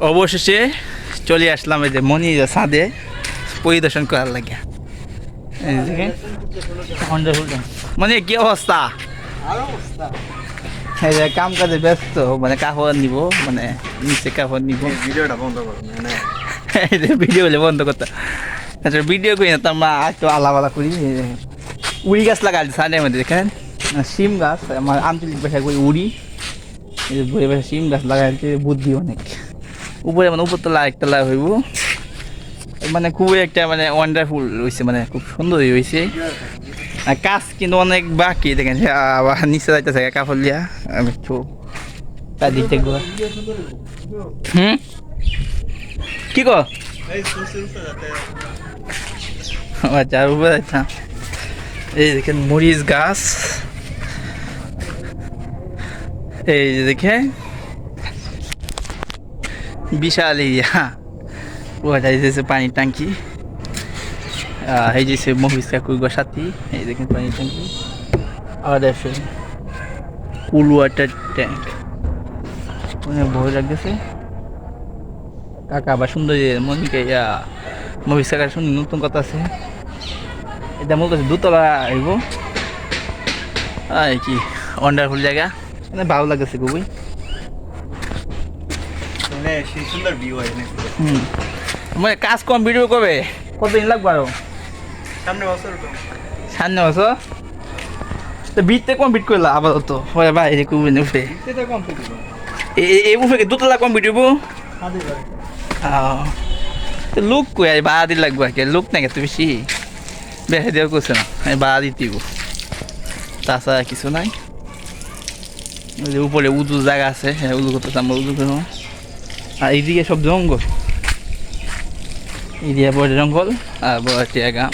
অবশেষে চলে আসলাম এই যে মনি সাদে পরিদর্শন করার লাগে। মানে কি অবস্থা? এই যে কাম কাজে ব্যস্ত মানে কাপড় নিব মানে নিচে কাপড় নিব। ভিডিওটা বন্ধ করো না এই যে ভিডিও বন্ধ করতে। আচ্ছা ভিডিও করি না তো আমরা একটু আলাদা করি। উড়ি গাছ লাগাল সাইডের মধ্যে দেখেন। শিম গাছ আমার আঞ্চলিক ভাষায় করি উড়ি। এই যে শিম গাছ লাগাইছে বুদ্ধি অনেক। উপরে মানে উপরতলা একতলা হইব। মানে খুবই একটা মানে ওয়ান্ডারফুল হয়েছে মানে খুব সুন্দর হয়েছে আর কাজ কিন্তু অনেক বাকি, দেখেন আবার নিচে যাইতেছে কাপড় লিয়া আমি একটু তার দিক থেকে হুম? কি কো? আচ্ছা আর উপরে এই দেখেন, মরিচ গাছ। এই দেখে বিশাল এরিয়া। এই যে পানির ট্যাঙ্কি। এই যে মহিষ কাকুর সাথী, এই দেখেন পানির ট্যাঙ্কি। আর আছে কুল ওয়াটার ট্যাঙ্ক অনেক ভয় লাগতেছে। কাকা আবার সুন্দর মনিকে ইয়া মহিষ কাকার সুন্দর নতুন কথা আছে। এটা করছে দুতলা আইব। আয় কি ওয়ান্ডারফুল জায়গা। মানে ভালো লাগতেছে খুবই মানে সেই সুন্দর ভিউ হয় হুম। মানে কাজ কমপ্লিট করবে? কতদিন লাগবে আরও? সামনে বছর সামনে বছর? তো বিটতে কমপ্লিট করলা আপাতত? হয় ভাই এই কুবে হলো এই উঠে দুতলা কমপ্লিট হইব? লোক কই ভাড়া দিতে লাগবে কি? লোক নাকি এত বেশি। বেশি দেওয়া করছে না। আমি ভাড়া দিব তাছাড়া কিছু নাই। উপরে উজু জায়গা আছে হ্যাঁ উজু করতেছে আমরা উজু করব। আর এইদিকে সব জঙ্গল। এদিকে বড় জঙ্গল আর বড় টিয়া গাম।